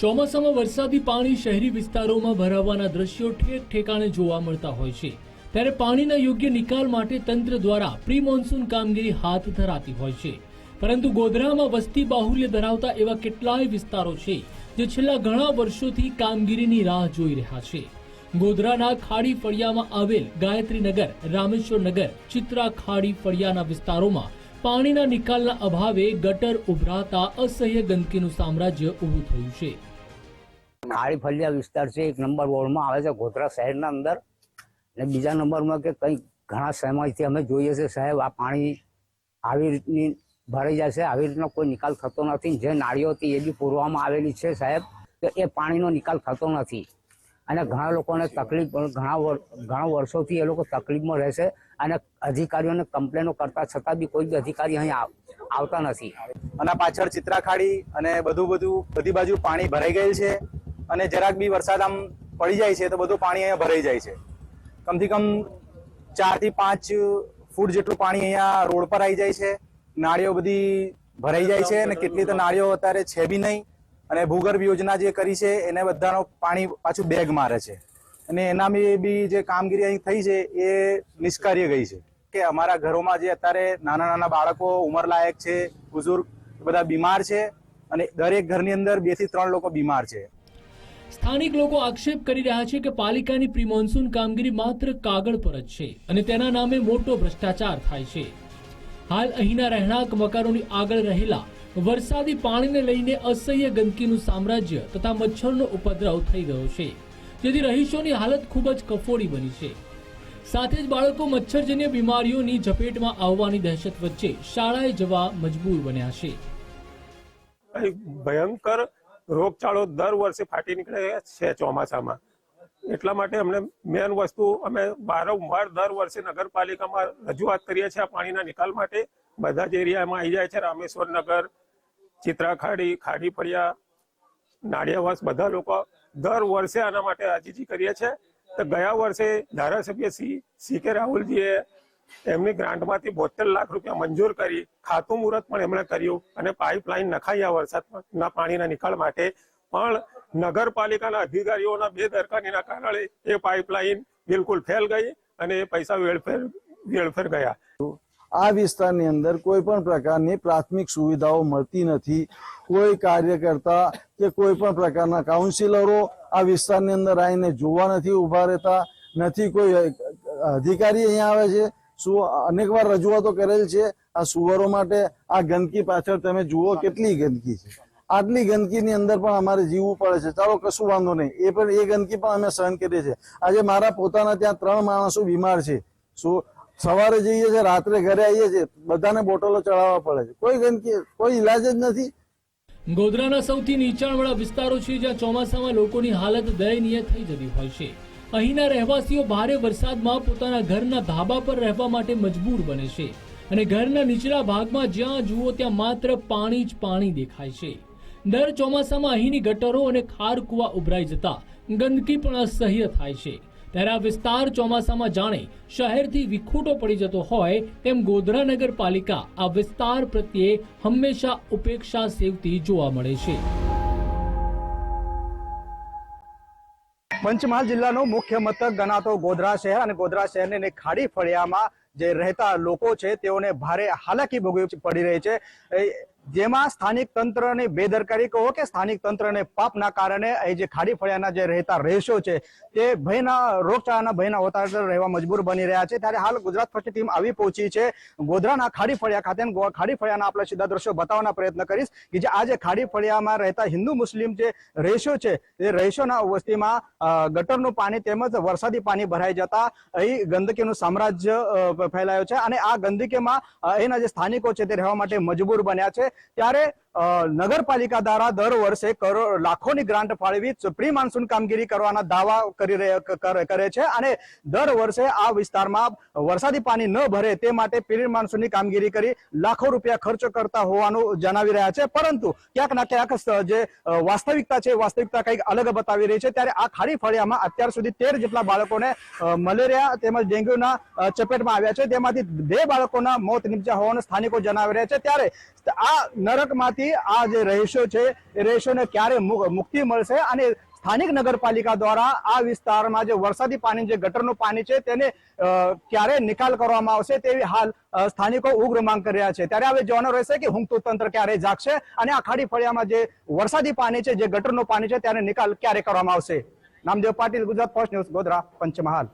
ચોમાસામાં વરસાદી પાણી શહેરી વિસ્તારોમાં ભરાવાના દ્રશ્યો ઠેક ઠેકાણે જોવા મળતા હોય છે. ત્યારે પાણીના યોગ્ય નિકાલ માટે તંત્ર દ્વારા પ્રી મોન્સૂન કામગીરી હાથ ધરાતી હોય છે. પરંતુ ગોધરામાં વસ્તી બાહુલ્ય ધરાવતા એવા કેટલાય વિસ્તારો છે, જે છેલ્લા ઘણા વર્ષોથી કામગીરીની રાહ જોઈ રહ્યા છે. ગોધરાના ખાડી ફળિયામાં આવેલ ગાયત્રીનગર રામેશ્વરનગર ચિત્રા ખાડી ફળિયાના વિસ્તારોમાં પાણીના નિકાલના અભાવે ગટર ઉભરાતા અસહ્ય ગંદકીનું સામ્રાજ્ય ઊભું થયું છે. ખાડી ફળિયા વિસ્તાર છે, એક નંબર વોર્ડમાં આવે છે, ગોધરા શહેરના અંદર. અને બીજા નંબરમાં કે કંઈક ઘણા સમયથી અમે જોઈએ છે, સાહેબ, આ પાણી આવી રીતની ભરાઈ જાય છે, આવી રીતનો કોઈ નિકાલ થતો નથી. જે નાળીઓ હતી એ બી પૂરવામાં આવેલી છે, સાહેબ, તો એ પાણીનો નિકાલ થતો નથી. અને ઘણા લોકોને તકલીફ, ઘણા ઘણા વર્ષોથી એ લોકો તકલીફમાં રહેશે અને અધિકારીઓને કમ્પ્લેનો કરતા છતાં બી કોઈ અધિકારી અહીં આવ- આવતા નથી. અને પાછળ ચિત્રાખાડી અને બધું બધું બધી બાજુ પાણી ભરાઈ ગયેલ છે. અને જરાક બી વરસાદ આમ પડી જાય છે તો બધું પાણી અહીંયા ભરાઈ જાય છે. કમથી કમ ચારથી પાંચ ફૂટ જેટલું પાણી અહીંયા રોડ પર આવી જાય છે. નાળીઓ બધી ભરાઈ જાય છે અને કેટલી તો નાળીઓ અત્યારે છે બી નહીં. અને ભૂગર્ભ યોજના જે કરી છે એને બધાનો પાણી પાછું બેગ મારે છે. અને એના બી બી જે કામગીરી અહીં થઈ છે એ નિષ્કાર્ય ગઈ છે. કે અમારા ઘરોમાં જે અત્યારે નાના નાના બાળકો ઉંમરલાયક છે, બુઝુર્ગ બધા બીમાર છે અને દરેક ઘરની અંદર બેથી ત્રણ લોકો બીમાર છે. સ્થાનિક લોકો આક્ષેપ કરી રહ્યા છે કે પાલિકાની પ્રી મોન્સૂન કામગીરી માત્ર કાગળ પર જ છે અને તેના નામે મોટો ભ્રષ્ટાચાર થાય છે. હાલ અહીંના રહેણાંક મકાનોની આગળ રહેલા વરસાદી પાણીને લઈને અસહ્ય ગંદકીનું સામ્રાજ્ય તથા મચ્છરનો ઉપદ્રવ થઈ ગયો છે. જેથી રહીશોની હાલત ખૂબ જ કફોડી બની છે. સાથે જ બાળકો મચ્છરજન્ય બીમારીઓની ઝપેટમાં આવવાની દહેશત વચ્ચે શાળાએ જવા મજબૂર બન્યા છે. ભયંકર રોગચાળો દર વર્ષે ફાટી નીકળે છે ચોમાસામાં. એટલા માટે અમને મેન વસ્તુ અમે વારંવાર દર વર્ષે નગરપાલિકામાં રજૂઆત કરીએ છીએ પાણીના નિકાલ માટે. બધા જ એરિયામાં આવી જાય છે. રામેશ્વર નગર, ચિત્રાખાડી ખાડી ફળિયા નાળિયાવાસ બધા લોકો દર વર્ષે આના માટે અરજી કરીએ છીએ. તો ગયા વર્ષે ધારાસભ્ય સી સી કે રાહુલજીએ એમની ગ્રાન્ટમાંથી બોતેર લાખ રૂપિયા મંજૂર કરી, ખાતું મુહૂર્ત પણ એમણે કર્યું અને પાઇપલાઇન નખાઈ આ વરસાદના પાણીના નિકાલ માટે. પણ નગરપાલિકાના અધિકારીઓના બેદરકારીના કારણે એ પાઇપલાઇન બિલકુલ ફેલ ગઈ અને એ પૈસા વેડફેર વેડફેર ગયા. આ વિસ્તારની અંદર કોઈ પણ પ્રકારની પ્રાથમિક સુવિધાઓ મળતી નથી. કોઈ કાર્યકર્તા કે કોઈ પણ પ્રકારના કાઉન્સિલરો આ વિસ્તારની અંદર આવીને જોવા નથી ઊભા રહેતા. નથી કોઈ અધિકારી અહીંયા આવે છે. શું અનેકવાર રજૂઆતો કરેલ છે, આ સુવરો માટે આ ગંદકી પાછળ તમે જુઓ કેટલી ગંદકી છે. આટલી ગંદકીની અંદર પણ અમારે જીવવું પડે છે. ચાલો, કશું વાંધો નહીં. એ પણ, એ ગંદકી પણ અમે સહન કરીએ છીએ. આજે મારા પોતાના ત્યાં ત્રણ માણસો બીમાર છે. શું? સવારે જઈએ છીએ, રાત્રે ઘરે આવીએ છીએ. બધાને બોટલો ચડાવવા પડે છે. કોઈ ગંદકી, કોઈ ઇલાજ જ નથી. ગોધરાના સૌથી નીચાણવાળા વિસ્તારો છે જ્યાં ચોમાસામાં લોકોની હાલત દયનીય થઈ જતી હોય છે. અહીંના રહેવાસીઓ ભારે વરસાદમાં પોતાના ઘરના ધાબા પર રહેવા માટે મજબૂર બને છે અને ઘરના નીચલા ભાગમાં જ્યાં જુઓ ત્યાં માત્ર પાણી જ પાણી દેખાય છે. દર ચોમાસામાં અહીંની ગટરો અને ખાર કુવા ઉભરાઈ જતા ગંદકી પણ અસહ્ય થાય છે. ત્યારે આ વિસ્તાર ચોમાસામાં જાણે શહેરથી વિખૂટો પડી જતો હોય તેમ ગોધરા નગરપાલિકા આ વિસ્તાર પ્રત્યે હંમેશા ઉપેક્ષા સેવતી જોવા મળે છે. પંચમહાલ જિલ્લાનું મુખ્ય મથક ગણાતો ગોધરા શહેર અને ગોધરા શહેરની ખાડી ફળિયામાં જે રહેતા લોકો છે, તેઓને ભારે હાલાકી ભોગવી પડી રહી છે. જેમાં સ્થાનિક તંત્રની બેદરકારી કહો કે સ્થાનિક તંત્રને પાપના કારણે એ જે ખાડી ફળિયાના જે રહેતા રહેશો છે, તે ભયના, રોગચાળાના ભયના હોતા રહેવા મજબૂર બની રહ્યા છે. ત્યારે હાલ ગુજરાત ફર્સ્ટ ટીમ આવી પહોંચી છે ગોધરાના ખાડી ફળિયા ખાતે. ખાડી ફળિયાના આપણે સીધા દ્રશ્યો બતાવવાના પ્રયત્ન કરીશ કે જે આ જે ખાડી ફળિયામાં રહેતા હિન્દુ મુસ્લિમ જે રહેશો છે, તે રહેશોના વસ્તીમાં ગટરનું પાણી તેમજ વરસાદી પાણી ભરાઈ જતા અહીં ગંદકીનું સામ્રાજ્ય ફેલાયો છે અને આ ગંદકીમાં એના જે સ્થાનિકો છે તે રહેવા માટે મજબૂર બન્યા છે. ત્યારે નગરપાલિકા દ્વારા દર વર્ષે લાખોની ગ્રાન્ટ ફાળવી પ્રી માન્સૂન કામગીરી કરવાના દાવા કરે- કરે છે અને દર વર્ષે આ વિસ્તારમાં વરસાદી પાણી ન ભરે તે માટે પ્રી માન્સૂનની કામગીરી કરી લાખો રૂપિયા ખર્ચ કરતા હોવાનું જણાવી રહ્યા છે. પરંતુ ક્યાંક ના ક્યાંક જે વાસ્તવિકતા છે વાસ્તવિકતા કંઈક અલગ બતાવી રહી છે. ત્યારે આ ખાડી ફળિયામાં અત્યાર સુધી તેર જેટલા બાળકોને મલેરિયા તેમજ ડેન્ગ્યુના ચપેટમાં આવ્યા છે. તેમાંથી બે બાળકોના મોત નીપજ્યા હોવાનું સ્થાનિકો જણાવી રહ્યા છે. ત્યારે આ નરકમાંથી આ જે રહેશો છે, એ રહેશોને ક્યારે મુક્તિ મળશે? અને સ્થાનિક નગરપાલિકા દ્વારા આ વિસ્તારમાં જે વરસાદી પાણી, જે ગટરનું પાણી છે, તેને ક્યારે નિકાલ કરવામાં આવશે તેવી હાલ સ્થાનિકો ઉગ્ર માંગ કરી રહ્યા છે. ત્યારે હવે જોવાનું રહેશે કે હુંકતું તંત્ર ક્યારે જાગશે અને આ ખાડી ફળિયામાં જે વરસાદી પાણી છે, જે ગટરનું પાણી છે ત્યારે નિકાલ ક્યારે કરવામાં આવશે? Namdev Patil, Gujarat first news, Godhra, Panchmahal.